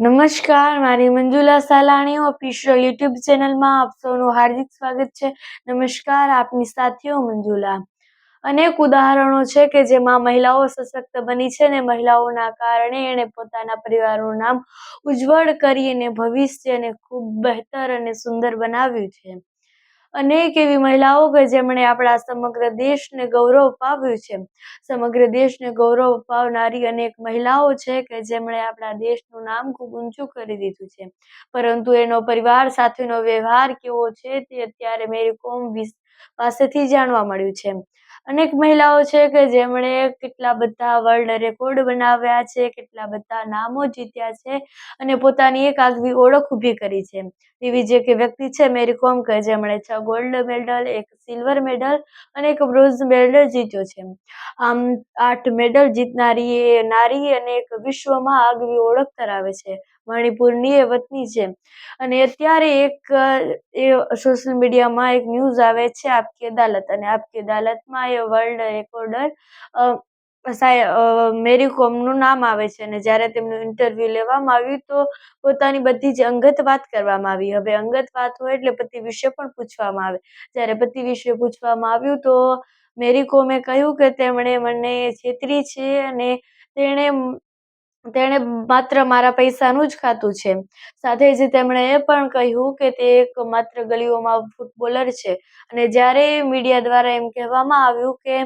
નમસ્કાર, મારી Manjula Salani official YouTube ચેનલમાં આપ સૌનું હાર્દિક સ્વાગત છે. નમસ્કાર આપની સાથીઓ મંજુલા. અનેક ઉદાહરણો છે કે જેમાં મહિલાઓ સશક્ત બની છે ને મહિલાઓના કારણે એણે પોતાના પરિવારનું નામ ઉજ્જવળ કરી અને ભવિષ્યને ખૂબ બહેતર અને સુંદર બનાવ્યું છે. અનેક એવી મહિલાઓ કે જેમણે આપણા સમગ્ર દેશને ગૌરવ અપાવ્યું છે. સમગ્ર દેશને ગૌરવ અપાવનારી અનેક મહિલાઓ છે કે જેમણે આપણા દેશનું નામ ખૂબ ઊંચું કરી દીધું છે. પરંતુ એનો પરિવાર સાથેનો વ્યવહાર કેવો છે તે અત્યારે મેરી કોમ પાસેથી જાણવા મળ્યું છે. અનેક મહિલાઓ છે કે જેમણે કેટલા બધા વર્લ્ડ રેકોર્ડ બનાવ્યા છે, કેટલા બધા નામો જીત્યા છે અને પોતાની એક આગવી ઓળખ ઊભી કરી છે. એવી જે કે વ્યક્તિ છે મેરી કોમ કે જેમણે છ ગોલ્ડ મેડલ એક સિલ્વર મેડલ અને એક બ્રોન્ઝ મેડલ જીત્યો છે. આમ આઠ મેડલ જીતનારી એ નારી અને એક વિશ્વમાં આગવી ઓળખ ધરાવે છે. મણિપુરની એ વતની છે. અને અત્યારે એક એ સોશિયલ મીડિયામાં એક ન્યૂઝ આવે છે આપકી અદાલત. અને આપકી અદાલતમાં એ વર્લ્ડ રેકોર્ડર મેરી કોમનું નામ આવે છે. અને જ્યારે તેમનું ઇન્ટરવ્યૂ લેવામાં આવ્યું તો પોતાની બધી જ અંગત વાત કરવામાં આવી. હવે અંગત વાત હોય એટલે પતિ વિશે પણ પૂછવામાં આવે. જ્યારે પતિ વિશે પૂછવામાં આવ્યું તો મેરી કોમે કહ્યું કે તેમણે મને છેતરી છે અને તેણે તેણે માત્ર મારા પૈસાનું જ ખાતું છે. સાથે જ તેમણે એ પણ કહ્યું કે તે એક માત્ર ગલીઓમાં ફૂટબોલર છે. અને જ્યારે મીડિયા દ્વારા એમ કહેવામાં આવ્યું કે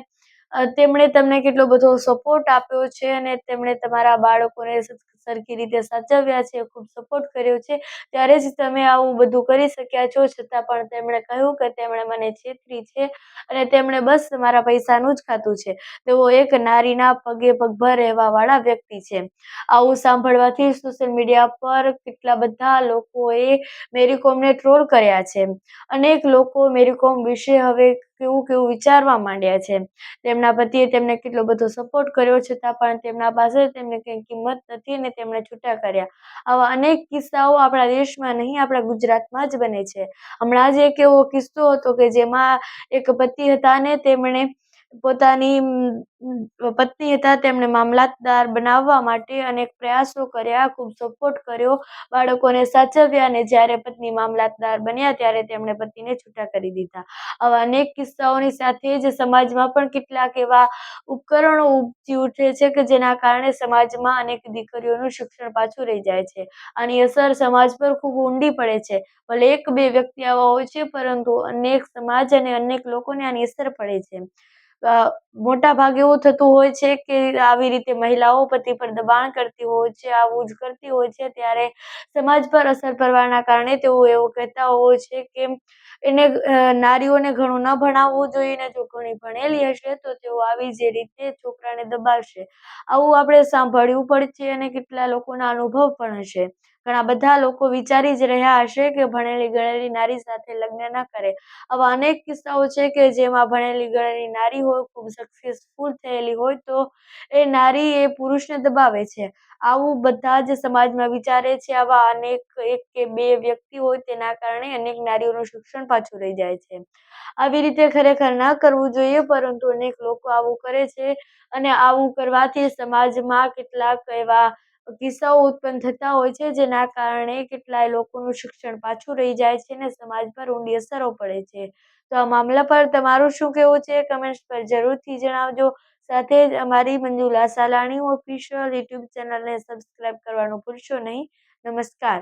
તેમણે તમને કેટલો બધો સપોર્ટ આપ્યો છે અને તેમણે તમારા બાળકોને સરખી રીતે સાચવ્યા છે, ખૂબ સપોર્ટ કર્યો છે. ત્યારે જ તમે આવું બધું કરી શક્યા છો, છતાં પણ તેમણે કહ્યું કે તેમણે મને છેતરી છે અને તેમણે બસ મારા પૈસાનું જ ખાતું છે. તેઓ એક નારીના પગે પગભર રહેવાવાળા વ્યક્તિ છે. આવું સાંભળવાથી સોશિયલ મીડિયા પર કેટલા બધા લોકોએ મેરી કોમને ટ્રોલ કર્યા છે. અનેક લોકો મેરી કોમ વિશે હવે કેવું કેવું વિચારવા માંડ્યા છે. તેમના પતિએ તેમને કેટલો બધો સપોર્ટ કર્યો છતાં પણ તેમના પાસે તેમને કંઈ કિંમત નથી અને તેમણે છૂટા કર્યા. આવા અનેક કિસ્સાઓ આપણા દેશમાં નહીં, આપણા ગુજરાતમાં જ બને છે. હમણાં જ એક એવો કિસ્સો હતો કે જેમાં એક પતિ હતા ને તેમણે પોતાની પત્ની હતા, તેમણે મામલતદાર બનાવવા માટે અનેક પ્રયાસો કર્યા, ખૂબ સપોર્ટ કર્યો, બાળકોને સાચવ્યા અને જ્યારે પત્ની મામલતદાર બન્યા ત્યારે તેમણે પતિને છૂટા કરી દીધા. આવા અનેક કિસ્સાઓની સાથે જ સમાજમાં પણ કેટલાક એવા ઉપકરણો ઉપજી ઉઠે છે કે જેના કારણે સમાજમાં અનેક દીકરીઓનું શિક્ષણ પાછું રહી જાય છે. આની અસર સમાજ પર ખૂબ ઊંડી પડે છે. ભલે એક બે વ્યક્તિ આવા હોય છે, પરંતુ અનેક સમાજ અને અનેક લોકોને આની અસર પડે છે. મોટા ભાગે એવું થતું હોય છે કે આવી રીતે મહિલાઓ પતિ પર દબાણ કરતી હોય છે આવું જ કરતી હોય છે, ત્યારે સમાજ પર અસર પડવાના કારણે તેઓ એવું કહેતા હોય છે કે એને નારીઓને ઘણું ન ભણાવવું જોઈએ ને જો ઘણી ભણેલી હશે તો તેઓ આવી જે રીતે છોકરાને દબાવશે. આવું આપણે સાંભળવું પડશે અને કેટલા લોકોના અનુભવ પણ હશે. ઘણા બધા લોકો વિચારી જ રહ્યા હશે કે ભણેલી ગણેલી નારી સાથે લગ્ન ન કરે. આવા અનેક કિસ્સાઓ છે કે જેમાં ભણેલી ગણેલી નારી હોય, ખૂબ સક્સેસફુલ થયેલી હોય, તો એ નારી એ પુરુષને દબાવે છે. આવું બધા જ સમાજમાં વિચારે છે. આવા અનેક એક કે બે વ્યક્તિ હોય, તેના કારણે અનેક નારીઓનું શિક્ષણ પાછું રહી જાય છે. આવી રીતે ખરેખર ન કરવું જોઈએ, પરંતુ અનેક લોકો આવું કરે છે અને આવું કરવાથી સમાજમાં કેટલાક એવા કિસ્સાઓ ઉત્પન્ન થતા હોય છે, જેના કારણે કેટલાય લોકોનું શિક્ષણ પાછું રહી જાય છે અને સમાજ પર ઊંડી અસરો પડે છે. તો આ મામલા પર તમારું શું કહેવું છે? કમેન્ટ્સ પર જરૂરથી જણાવજો. સાથે જ અમારી મંજુલા સાલાણી ઓફિશિયલ યુટ્યુબ ચેનલને સબસ્ક્રાઈબ કરવાનું ભૂલશો નહીં. નમસ્કાર.